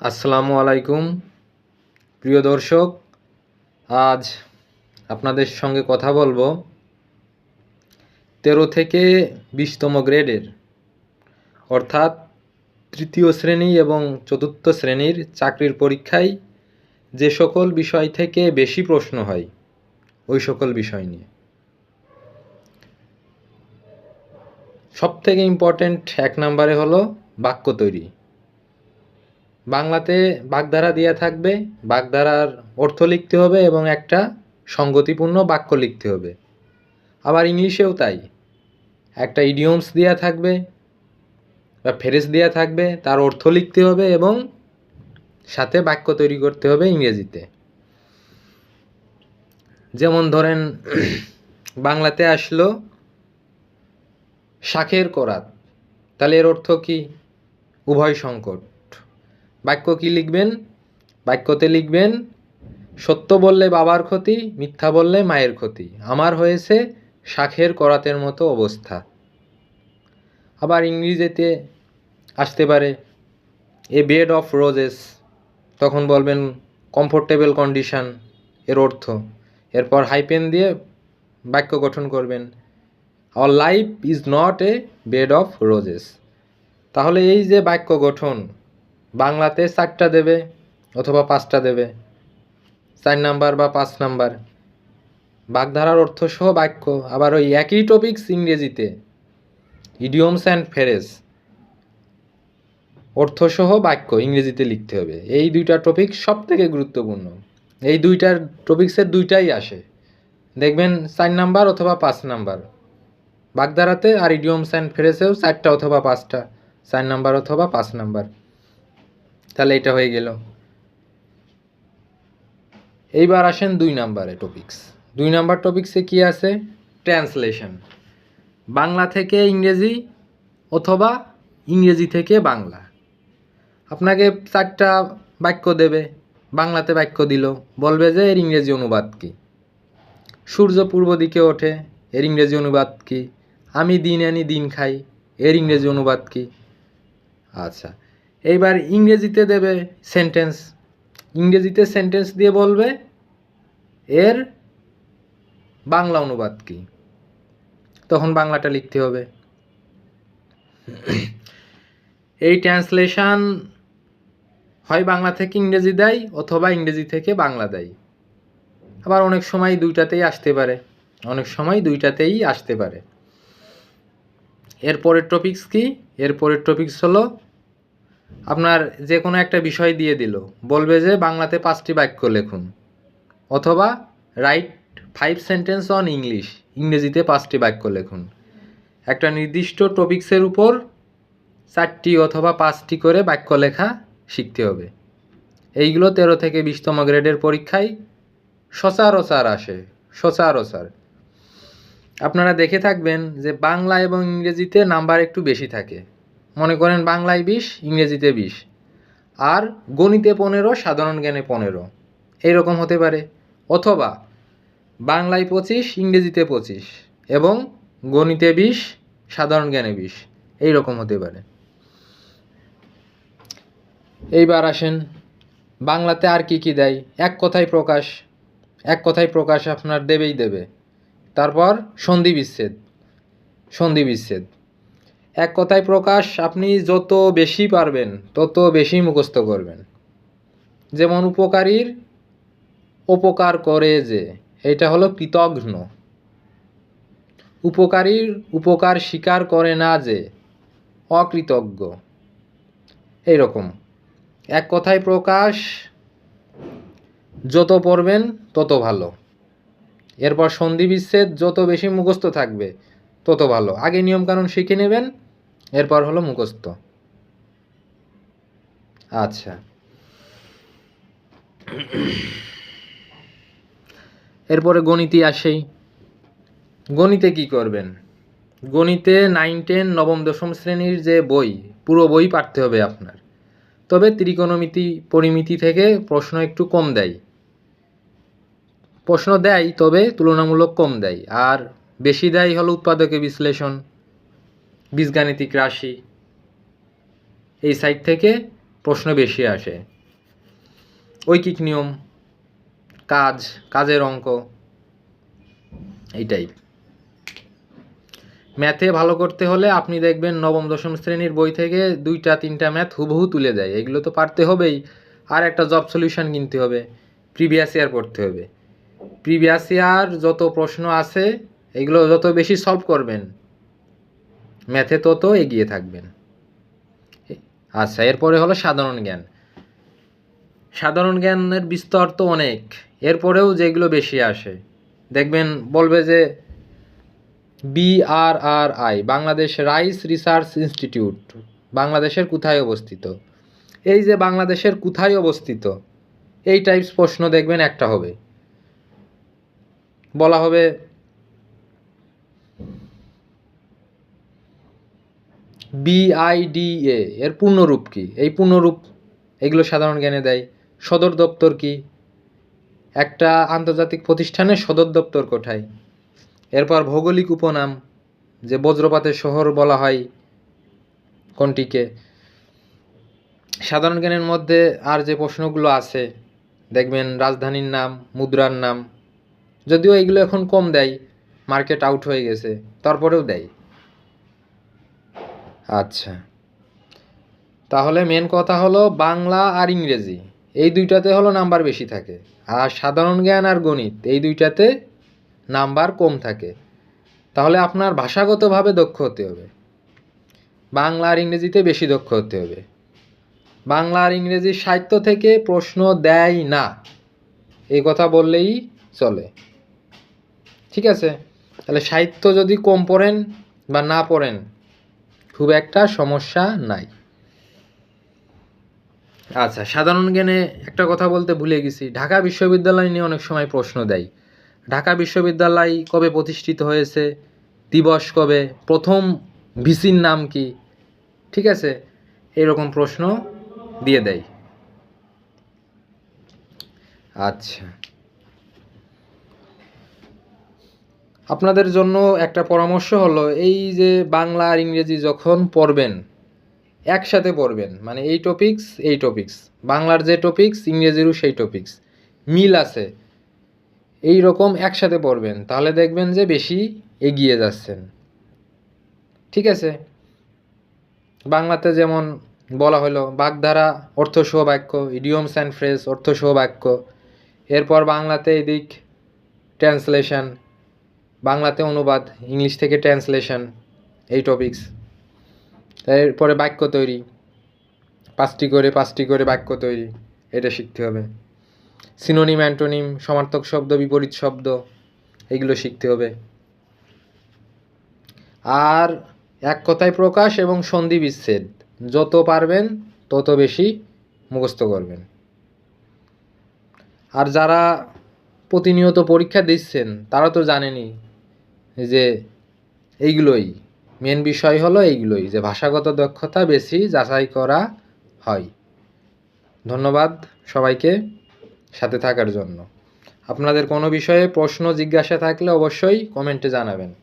আসসালামু আলাইকুম। প্রিয় দর্শক, আজ আপনাদের সঙ্গে কথা বলব তেরো থেকে বিশতম গ্রেডের, অর্থাৎ তৃতীয় শ্রেণি এবং চতুর্থ শ্রেণির চাকরির পরীক্ষায় যে সকল বিষয় থেকে বেশি প্রশ্ন হয়, ওই সকল বিষয় নিয়ে। সব থেকে ইম্পর্ট্যান্ট এক নম্বরে হলো বাক্য তৈরি। বাংলাতে বাগধারা দেওয়া থাকবে, বাগধারার অর্থ লিখতে হবে এবং একটা সঙ্গতিপূর্ণ বাক্য লিখতে হবে। আবার ইংলিশেও তাই। একটা ইডিয়মস দেওয়া থাকবে, বা ফ্রেজ দেওয়া থাকবে, তার অর্থ লিখতে হবে এবং সাথে বাক্য তৈরি করতে হবে ইংরেজিতে। যেমন ধরেন, বাংলাতে আসলো, শাখের করাত। তাহলে এর অর্থ কি? উভয় সংকট। বাক্য কি লিখবেন? বাক্যতে লিখবেন, সত্য বললে বাবার ক্ষতি, মিথ্যা বললে মায়ের ক্ষতি। আমার হয়েছে শাখের করাতের মতো অবস্থা। আবার ইংরেজিতে আসতে পারে এ বেড অফ রোজেস তখন বলবেন কমফোর্টেবল কন্ডিশন এর অর্থ। এরপর হাইপেন দিয়ে বাক্য গঠন করবেন our life is not a bed of roses তাহলে এই যে বাক্য গঠন বাংলাতে চারটা দেবে অথবা পাঁচটা দেবে। চার নাম্বার বা পাঁচ নাম্বার। বাগধারার অর্থসহ বাক্য, আবার ওই একই টপিকস ইংরেজিতে। ইডিয়মস অ্যান্ড ফেরেস অর্থসহ বাক্য ইংরেজিতে লিখতে হবে। এই দুইটা টপিক সব থেকে গুরুত্বপূর্ণ। এই দুইটার টপিক্সের দুইটাই আসে। দেখবেন চার নাম্বার অথবা পাঁচ নাম্বার। বাগধারাতে আর ইডিয়মস অ্যান্ড ফ্রেসেও চারটা অথবা পাঁচটা। চার নাম্বার অথবা পাঁচ নাম্বার। তাহলে এটা হয়ে গেল। এইবার আসেন দুই নাম্বারে টপিক্স দুই নাম্বার টপিক্সে কি আছে? ট্রান্সলেশন বাংলা থেকে ইংরেজি অথবা ইংরেজি থেকে বাংলা। আপনাকে চারটা বাক্য দেবে। বাংলাতে বাক্য দিল। বলবে যে, এর ইংরেজি অনুবাদ কি? সূর্য পূর্ব দিকে ওঠে। এর ইংরেজি অনুবাদ কি? আমি দিন আনি দিন খাই। এর ইংরেজি অনুবাদ কি? আচ্ছা। এইবার ইংরেজিতে দেবে সেন্টেন্স ইংরেজিতে সেন্টেন্স দিয়ে বলবে, এর বাংলা অনুবাদ কি? তখন বাংলাটা লিখতে হবে। এই ট্রান্সলেশান হয় বাংলা থেকে ইংরেজি দেয়, অথবা ইংরেজি থেকে বাংলা দেয়। আবার অনেক সময় দুইটাতেই আসতে পারে। অনেক সময় দুইটাতেই আসতে পারে। এরপরের টপিকস কি? এরপরের টপিক্স হলো আপনার যে কোনো একটা বিষয় দিয়ে দিল। বলবে যে বাংলাতে পাঁচটি বাক্য লেখুন। অথবা write five sentence on English, ইংরেজিতে পাঁচটি বাক্য লেখুন। একটা নির্দিষ্ট টপিক্সের উপর চারটি অথবা পাঁচটি করে বাক্য লেখা শিখতে হবে। এইগুলো তেরো থেকে বিশতম গ্রেডের পরীক্ষায় সচরাচর আসে, সচরাচর। আপনারা দেখে থাকবেন যে বাংলা এবং ইংরেজিতে নাম্বার একটু বেশি থাকে। মনে করেন বাংলায় বিশ, ইংরেজিতে বিশ। আর গণিতে পনেরো, সাধারণ জ্ঞানে পনেরো। এইরকম হতে পারে। অথবা বাংলায় পঁচিশ, ইংরেজিতে পঁচিশ এবং গণিতে বিশ, সাধারণ জ্ঞানে বিশ। এইরকম হতে পারে। এইবার আসেন, বাংলাতে আর কি কি দেয়? এক কথায় প্রকাশ। এক কথায় প্রকাশ আপনার দেবেই দেবে। তারপর সন্ধি বিচ্ছেদ। সন্ধি বিচ্ছেদ। এক কথায় প্রকাশ, আপনি যত বেশি পারবেন, তত বেশি মুখস্থ করবেন। যেমন উপকারীর উপকার করে যে, এটা হলো কৃতঘ্ন। উপকারীর উপকার স্বীকার করে না যে, অকৃতজ্ঞ। এইরকম। এক কথায় প্রকাশ, যত পড়বেন তত ভালো। এরপর সন্ধি বিচ্ছেদ, যত বেশি মুখস্থ থাকবে তত ভালো। আগে নিয়মকানুন শিখে নেবেন, এরপর হলো মুখস্থ। আচ্ছা। এরপরে গণিতে আসেই। গণিতে কি করবেন? গণিতে নাইন টেন নবম, দশম শ্রেণির যে বই, পুরো বই পাঠতে হবে আপনার। তবে ত্রিকোণমিতি, পরিমিতি থেকে প্রশ্ন একটু কম দেয়। প্রশ্ন দেয়, তবে তুলনামূলক কম দেয়। আর বেশি দায়ী হলো উৎপাদকে বিশ্লেষণ, বীজগাণিতিক রাশি। এই সাইড থেকে প্রশ্ন বেশি আসে। ঐকিক নিয়ম, কাজ, কাজের অঙ্ক, এইটাই। ম্যাথে ভালো করতে হলে আপনি দেখবেন নবম, দশম শ্রেণির বই থেকে দুইটা, তিনটা ম্যাথ হুবহু তুলে দেয়। এগুলো তো পারতে হবেই। আর একটা জব সলিউশন কিনতে হবে। প্রিভিয়াস ইয়ার পড়তে হবে। প্রিভিয়াস ইয়ার যত প্রশ্ন আছে এগুলো যত বেশি সলভ করবেন ম্যাথে তত এগিয়ে থাকবেন। আচ্ছা এরপরে হলো সাধারণ জ্ঞান। সাধারণ জ্ঞানের বিস্তর তো অনেক, এরপরেও যেগুলো বেশি আসে, দেখবেন বলবে যে BRRI Bangladesh rice research institute, বাংলাদেশের কোথায় অবস্থিত? এই যে বাংলাদেশের কোথায় অবস্থিত, এই টাইপস প্রশ্ন দেখবেন একটা হবে। বলা হবে বিআইডিএ এর পূর্ণরূপ কি? এই পূর্ণরূপ এগুলো সাধারণ জ্ঞানে দেয়। সদর দপ্তর কি? একটা আন্তর্জাতিক প্রতিষ্ঠানের সদর দপ্তর কোথায়? এরপর ভৌগোলিক উপনাম, যে বজ্রপাতের শহর বলা হয় কোনটিকে? সাধারণ জ্ঞানের মধ্যে আর যে প্রশ্নগুলো আছে, দেখবেন রাজধানীর নাম, মুদ্রার নাম, যদিও এগুলো এখন কম দেয় মার্কেট আউট হয়ে গেছে, তারপরেও দেয়। আচ্ছা। তাহলে মেন কথা হলো বাংলা আর ইংরেজি। এই দুইটাতে হলো নাম্বার বেশি থাকে। আর সাধারণ জ্ঞান আর গণিত, এই দুইটাতে নাম্বার কম থাকে। তাহলে আপনার ভাষাগতভাবে দক্ষ হতে হবে। বাংলা আর ইংরেজিতে বেশি দক্ষ হতে হবে। বাংলা আর ইংরেজি সাহিত্য থেকে প্রশ্ন দেয় না। এই কথা বললেই চলে। ঠিক আছে? তাহলে সাহিত্য যদি কম পড়েন বা না পড়েন খুব একটা সমস্যা নাই। আচ্ছা সাধারণ জ্ঞানে একটা কথা বলতে ভুলে গেছি। ঢাকা বিশ্ববিদ্যালয় নিয়ে অনেক সময় প্রশ্ন দেয়। ঢাকা বিশ্ববিদ্যালয় কবে প্রতিষ্ঠিত হয়েছে? দিবস কবে? প্রথম ভিসির নাম কি? ঠিক আছে, এরকম প্রশ্ন দিয়ে দেয়। আচ্ছা। আপনাদের জন্য একটা পরামর্শ হলো, এই যে বাংলা আর ইংরেজি যখন পড়বেন, একসাথে পড়বেন মানে এই টপিক্স এই টপিকস বাংলার যে টপিক্স ইংরেজিরও সেই টপিকস মিল আছে, এই রকম একসাথে পড়বেন, তাহলে দেখবেন যে বেশি এগিয়ে যাচ্ছেন। ঠিক আছে? বাংলাতে যেমন বলা হলো, বাগধারা অর্থসহ বাক্য ইডিয়মস অ্যান্ড ফ্রেজ অর্থসহ বাক্য এরপর বাংলাতে এদিক ট্রান্সলেশন বাংলাতে অনুবাদ, ইংলিশ থেকে ট্রান্সলেশন, এই টপিকস এরপরে বাক্য তৈরি। পাঁচটি করে পাঁচটি করে বাক্য তৈরি। এটা শিখতে হবে। সিনোনিম অ্যান্টোনিম সমার্থক শব্দ, বিপরীত শব্দ, এগুলো শিখতে হবে। আর এক কথায় প্রকাশ এবং সন্ধি বিচ্ছেদ। যত পারবেন, তত বেশি মুখস্থ করবেন। আর যারা প্রতিনিয়ত পরীক্ষা দিচ্ছেন, তারা তো জানেনই যে এইগুলোই মেন বিষয় হলো এইগুলোই, যে ভাষাগত দক্ষতা বেশি যাচাই করা হয়। ধন্যবাদ সবাইকে সাথে থাকার জন্য। আপনাদের কোনো বিষয়ে প্রশ্ন, জিজ্ঞাসা থাকলে অবশ্যই কমেন্টে জানাবেন।